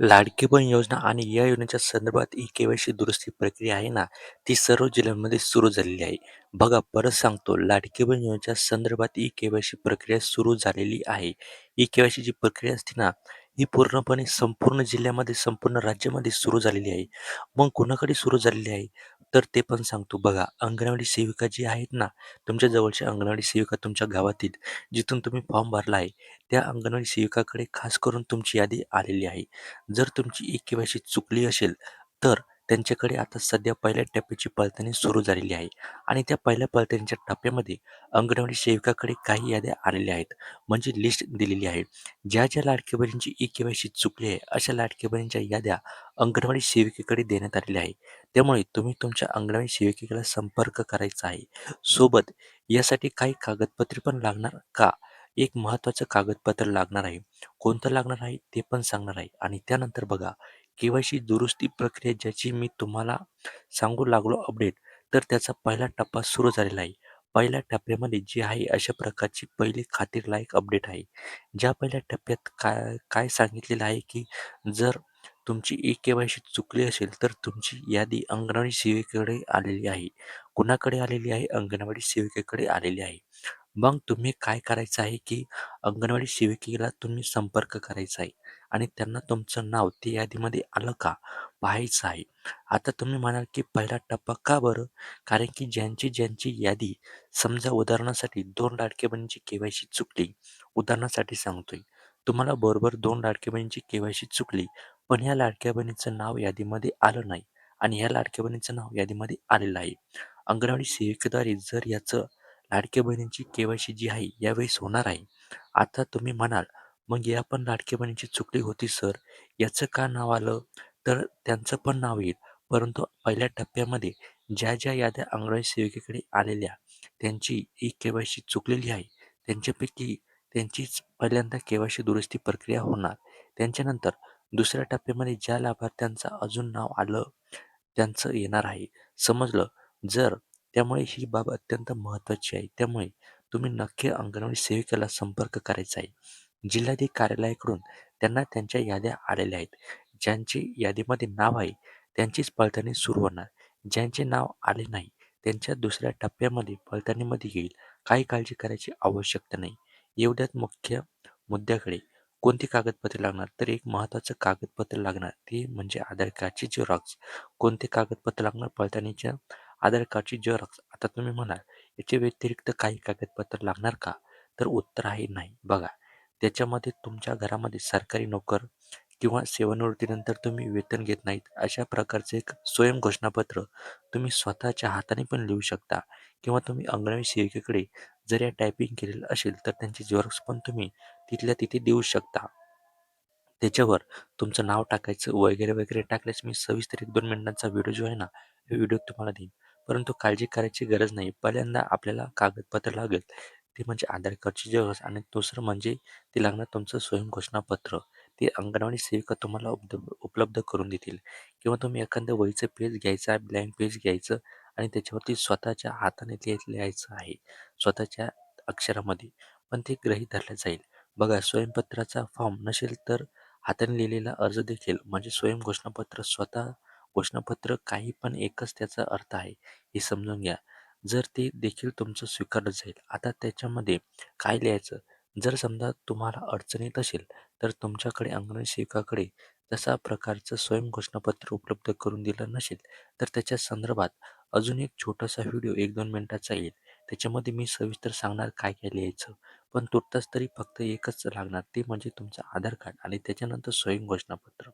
लाडकी बहीण योजना आणि या योजनेच्या संदर्भात ई केवायसी दुरुस्ती प्रक्रिया आहे ना, ती सर्व जिल्ह्यांमध्ये सुरू झालेली आहे. बघा परत सांगतो, लाडकी बहीण योजनेच्या संदर्भात ई केवायसी प्रक्रिया सुरू झालेली आहे. ई केवायसी जी प्रक्रिया असते ना, ही पूर्णपणे संपूर्ण जिल्ह्यामध्ये, संपूर्ण राज्यामध्ये सुरू झालेली आहे. मग कुणाकडे सुरू झालेली आहे? तर ते पण सांगतो. बघा, अंगणवाडी सेविका जी आहेत ना, तुमच्या जवळच्या अंगणवाडी सेविका तुमच्या गावातील, जिथून तुम्ही फॉर्म भरला आहे, त्या अंगणवाडी सेविकाकडे खास करून तुमची यादी आलेली आहे. जर तुमची ई केवायसी चुकली असेल तर त्यांच्याकडे आता सध्या पहिल्या टप्प्याची पळतणी सुरू झालेली आहे. आणि त्या पहिल्या पळतणीच्या टप्प्यामध्ये अंगणवाडी सेविकाकडे काही याद्या आलेल्या आहेत. म्हणजे लिस्ट दिलेली आहे. ज्या ज्या लाडक्या बहिणींची ई केवायसी चुकली आहे अशा लाडक्या बहिणींच्या याद्या अंगणवाडी सेविकेकडे देण्यात आलेल्या आहे त्यामुळे तुम्ही तुमच्या अंगणवाडी सेविकेला संपर्क करायचा आहे. सोबत यासाठी काही कागदपत्रे पण लागणार का? एक महत्त्वाचं कागदपत्र लागणार आहे. कोणतं लागणार आहे ते पण सांगणार आहे. आणि त्यानंतर बघा केवायसी दुरुस्ती प्रक्रिया ज्याची मी तुम्हाला सांगू लागलो अपडेट तर त्याचा पहिला टप्पा सुरू झालेला आहे. पहिल्या टप्प्यामध्ये जी आहे अशा प्रकारची पहिली खातीरलायक अपडेट आहे. ज्या पहिल्या टप्प्यात काय काय सांगितलेलं आहे की जर तुमची ई के वाय सी चुकली असेल तर तुमची यादी अंगणवाडी सेविकेकडे आलेली आहे. कुणाकडे आलेली आहे? अंगणवाडी सेविकेकडे आलेली आहे. मग तुम्ही काय करायचं आहे की अंगणवाडी सेविकेला तुम्ही संपर्क करायचा आहे आणि त्यांना तुमचं नाव ते यादीमध्ये आलं का? पाहायचं आहे. आता तुम्ही म्हणाल की पहिला टप्पा का बरं? कारण की ज्यांची ज्यांची यादी समजा उदाहरणासाठी दोन लाडके बहिणींची केवायसी चुकली उदाहरणासाठी सांगतोय. तुम्हाला बरोबर दोन लाडक्या बहिणींची केवायसी चुकली पण ह्या लाडक्या बहिणीचं नाव यादीमध्ये आलं नाही आणि ह्या लाडक्या बहिणीचं नाव यादीमध्ये आलेलं आहे. अंगणवाडी सेविकेद्वारे जर याचं लाडक्या बहिणींची केवायसी जी आहे यावेळेस होणार आहे. आता तुम्ही म्हणाल मग या पण लाडक्या बहिणींची चुकली होती सर. याचं का नाव आलं? तर त्यांचं पण नाव येईल. परंतु पहिल्या टप्प्यामध्ये ज्या ज्या याद्या अंगणवाडी सेविकेकडे आलेल्या त्यांची ही के वाय सी चुकलेली आहे. त्यांच्यापैकी त्यांचीच पहिल्यांदा के वाय सी दुरुस्ती प्रक्रिया होणार. त्यांच्यानंतर दुसऱ्या टप्प्यामध्ये ज्या लाभार्थ्यांचं अजून नाव आलं त्यांचं येणार आहे. समजलं? जर त्यामुळे ही बाब अत्यंत महत्त्वाची आहे. त्यामुळे तुम्ही नक्की अंगणवाडी सेविकेला संपर्क करायचा आहे. जिल्हाधिकारी कार्यालयाकडून त्यांना त्यांच्या याद्या आलेल्या आहेत. ज्यांची यादीमध्ये नाव आहे त्यांचीच पडताळणी सुरू होणार. ज्यांचे नाव आले नाही त्यांच्या दुसऱ्या टप्प्यामध्ये पडताळणीमध्ये येईल. काही काळजी करायची आवश्यकता नाही. एवढ्यात मुख्य मुद्द्याकडे कोणती कागदपत्रे लागणार? तर एक महत्त्वाचं कागदपत्र लागणार ते म्हणजे आधार कार्डची झेरॉक्स. कोणते कागदपत्र लागणार? पडताळणीच्या आधार कार्डची झेरॉक्स आता तुम्ही म्हणाल याच्या व्यतिरिक्त काही कागदपत्र लागणार का? तर उत्तर आहे नाही. बघा त्याच्यामध्ये तुमच्या घरामध्ये सरकारी नोकर किंवा सेवानिवृत्तीनंतर तुम्ही वेतन घेत नाहीत अशा प्रकारचे एक स्वयं घोषणापत्र तुम्ही स्वतःच्या हाताने पण लिहू शकता किंवा तुम्ही अंगणवाडी सेविकेकडे जर या टायपिंग केलेलं असेल तर त्यांची झेरॉक्स पण तुम्ही तिथल्या तिथे देऊ शकता. त्याच्यावर तुमचं नाव टाकायचं वगैरे वगैरे टाकल्यास मी सविस्तर एक दोन मिनिटांचा व्हिडिओ जो आहे ना हे व्हिडिओ तुम्हाला देईन. परंतु काळजी करायची गरज नाही. पहिल्यांदा आपल्याला कागदपत्र लागेल. ते म्हणजे आधार कार्डची झेरॉक्स आणि दुसरं म्हणजे ते लागणार तुमचं स्वयं घोषणापत्र ते अंगणवाडी सेविका तुम्हाला उपलब्ध उपलब्ध करून देतील. किंवा तुम्ही एखादं वहीचं पेज घ्यायचं आहे ब्लँक पेज घ्यायचं आणि त्याच्यावरती स्वतःच्या हाताने ते लिहायचं आहे. स्वतःच्या अक्षरामध्ये. पण ते गृहीत धरलं जाईल. बघा स्वयंपत्राचा फॉर्म नसेल तर हाताने लिहिलेला अर्ज देखील म्हणजे स्वयं घोषणापत्र स्वतः घोषणापत्र काही पण एकच त्याचा अर्थ आहे हे समजून घ्या. जर ते देखील तुमचं स्वीकारलं जाईल आता त्याच्यामध्ये काय लिहायचं? जर समजा तुम्हाला अडचणीत येत असेल तर तुमच्याकडे अंगणवाडी सेविकाकडे तसा प्रकारचं स्वयं घोषणापत्र उपलब्ध करून दिलं नसेल तर त्याच्या संदर्भात अजून एक छोटासा व्हिडिओ एक दोन मिनिटाचा येईल. त्याच्यामध्ये मी सविस्तर सांगणार काय काय लिहायचं. पण तुर्तास तरी फक्त एकच लागणार ते म्हणजे तुमचं आधार कार्ड आणि त्याच्यानंतर स्वयं घोषणापत्र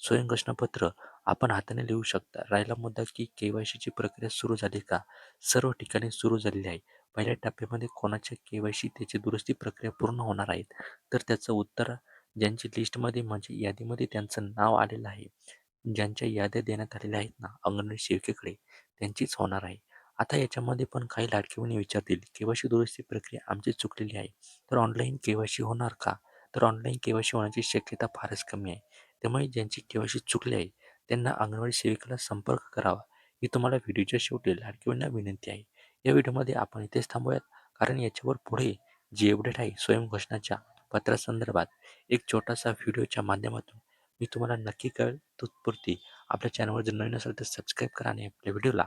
स्वयं घोषणापत्र आपण हाताने लिहू शकता. राहिला मुद्दा की के वाय सीची प्रक्रिया सुरू झाली का? सर्व ठिकाणी सुरू झालेली आहे. पहिल्या टप्प्यामध्ये कोणाच्या के वाय सी त्याची दुरुस्ती प्रक्रिया पूर्ण होणार आहेत तर त्याचं उत्तर ज्यांची लिस्टमध्ये म्हणजे यादीमध्ये त्यांचं नाव आलेलं आहे ज्यांच्या याद्या देण्यात आलेल्या आहेत ना अंगणवाडी सेविकेकडे त्यांचीच होणार आहे. आता याच्यामध्ये पण काही लाडकीवणी विचारतील केवायसी दुरुस्ती प्रक्रिया आमची चुकलेली आहे तर ऑनलाईन केवायसी होणार का? तर ऑनलाईन केवायसी होण्याची शक्यता फारच कमी आहे. त्यामुळे ज्यांची केवायसी चुकली आहे त्यांना अंगणवाडी सेविकेला संपर्क करावा. ही तुम्हाला व्हिडिओच्या शेवटी लाडकीवणीला विनंती आहे. या व्हिडिओमध्ये आपण इथेच थांबूयात कारण याच्यावर पुढे जे अपडेट आहे स्वयंघोषणाच्या पत्रासंदर्भात एक छोटासा व्हिडिओच्या माध्यमातून मी तुम्हाला नक्की कळेल तत्पुरती. आपल्या चॅनलवर जर नवीन असेल तर सबस्क्राईब करा आणि आपल्या व्हिडिओला